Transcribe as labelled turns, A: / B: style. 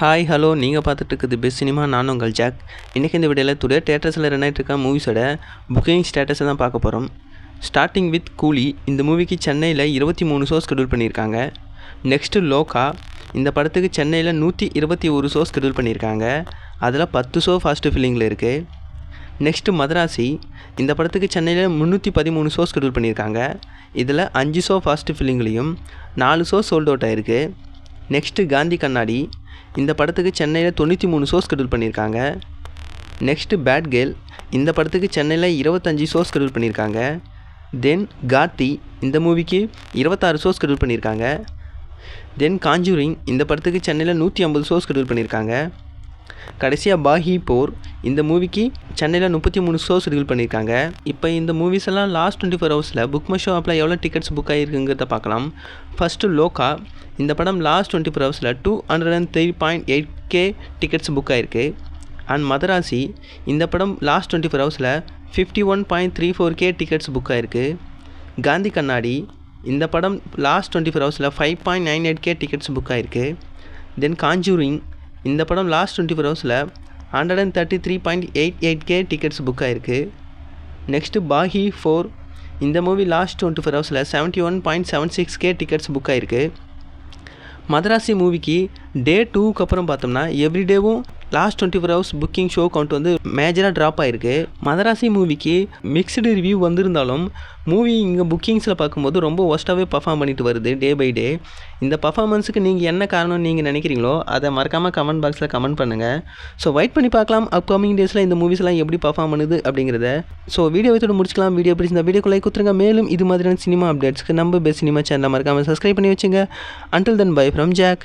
A: Hi hello நீங்கள் பார்த்துட்டு இருக்குது பெஸ்ட் சினிமா நான் உங்கள் ஜாக் இன்றைக்கி இந்த வீடியோவில் டுடே தேட்டர்ஸில் ரன் ஆகிட்டு இருக்க மூவிஸோட புக்கிங் ஸ்டேட்டஸை தான் பார்க்க போகிறோம் ஸ்டார்டிங் வித் கூலி இந்த மூவிக்கு சென்னையில் இருபத்தி மூணு ஷோ ஸ்கெடியூல் பண்ணியிருக்காங்க. நெக்ஸ்ட்டு லோகா இந்த படத்துக்கு சென்னையில் நூற்றி இருபத்தி ஒரு ஷோ ஸ்கெடியூல் பண்ணியிருக்காங்க. அதில் பத்து ஷோ ஃபாஸ்ட்டு ஃபில்லிங்கில் இருக்குது நெக்ஸ்ட்டு மதராசி இந்த படத்துக்கு சென்னையில் முந்நூற்றி பதிமூணு ஷோ ஸ்கெடியூல் பண்ணியிருக்காங்க. இதில் அஞ்சு ஷோ ஃபாஸ்ட்டு ஃபில்லிங்லேயும் நாலு ஷோ சோல்ட் அவுட் ஆயிருக்கு. நெக்ஸ்ட்டு காந்தி கண்ணாடி இந்த படத்துக்கு சென்னையில் தொண்ணூற்றி மூணு ஷோ ஸ்கெடியூல் பண்ணியிருக்காங்க. நெக்ஸ்ட்டு பேட் கேர்ள் இந்த படத்துக்கு சென்னையில் இருபத்தஞ்சி ஷோ ஸ்கெடியூல் பண்ணியிருக்காங்க. தென் கார்த்தி இந்த மூவிக்கு இருபத்தாறு ஷோ ஸ்கெடியூல் பண்ணியிருக்காங்க. தென் காஞ்சூரிங் இந்த படத்துக்கு சென்னையில் நூற்றி ஐம்பது ஷோ ஸ்கெடியூல் பண்ணியிருக்காங்க. கடைசியாக பாஹி போர். இந்த மூவிக்கு சென்னையில் முப்பத்தி மூணு ஷோ ஷெடியூல் பண்ணியிருக்காங்க. இப்போ இந்த மூவிஸ் எல்லாம் லாஸ்ட் டுவெண்ட்டி ஃபோர் ஹவர்ஸில் புக் மை ஷோ ஆப்பில் எவ்வளோ டிக்கெட்ஸ் புக் ஆகிருக்குங்கிறத பார்க்கலாம். ஃபஸ்ட்டு லோகா இந்த படம் லாஸ்ட் டுவெண்ட்டி ஃபோர் ஹவர்ஸில் two hundred and three point eight K tickets book ஆகிருக்கு அண்ட் மதராசி இந்த படம் லாஸ்ட் டுவெண்ட்டி ஃபோர் ஹவர்ஸில் fifty one point three four K tickets book ஆகிருக்கு காந்தி கண்ணாடி இந்த படம் லாஸ்ட் டுவெண்ட்டி ஃபோர் ஹவர்ஸில் five point nine eight K tickets book ஆகிருக்கு then Conjuring இந்த படம் லாஸ்ட் டுவெண்ட்டி ஃபோர் ஹவர்ஸில் hundred and thirty three point eight eight K tickets book ஆகிருக்கு next Baaghi four இந்த மூவி லாஸ்ட் டுவெண்ட்டி ஃபோர் ஹவர்ஸில் seventy one point seven six K tickets book ஆகிருக்கு மதராசி மூவிக்கு day டூக்கு அப்புறம் பார்த்தோம்னா எவ்ரிடேவும் last twenty four hours booking show count வந்து மேஜராக ட்ராப் ஆகிருக்கு மதராசி மூவிக்கு மிக்ஸ்டு ரிவ்யூ வந்திருந்தாலும் மூவி இங்கே புக்கிங்ஸில் பார்க்கும்போது ரொம்ப ஒஸ்ட்டாகவே பர்ஃபார்ம் பண்ணிட்டு வருது டே பை டே இந்த பர்ஃபார்மன்ஸுக்கு நீங்கள் என்ன காரணம் நீங்கள் நினைக்கிறீங்களோ அதை மறக்காமல் கமெண்ட் பாக்ஸில் கமெண்ட் பண்ணுங்கள் ஸோ வெயிட் பண்ணி பார்க்கலாம் அப்கமிங் டேஸில் இந்த மூவிஸ்லாம் எப்படி பர்ஃபார்ம் பண்ணுது அப்படிங்கிறத. ஸோ வீடியோ வைத்தோட முடிச்சுக்கலாம். வீடியோ பிடிச்சி இந்த வீடியோக்கு லைக் கொடுத்துருங்க. மேலும் இது மாதிரியான சினிமா அப்டேட்ஸ்க்கு நம்ம பெஸ்ட் சினிமா சேனலை மறக்காமல் சப்ஸ்கிரைப் பண்ணி வச்சுங்க. Until then bye from Jack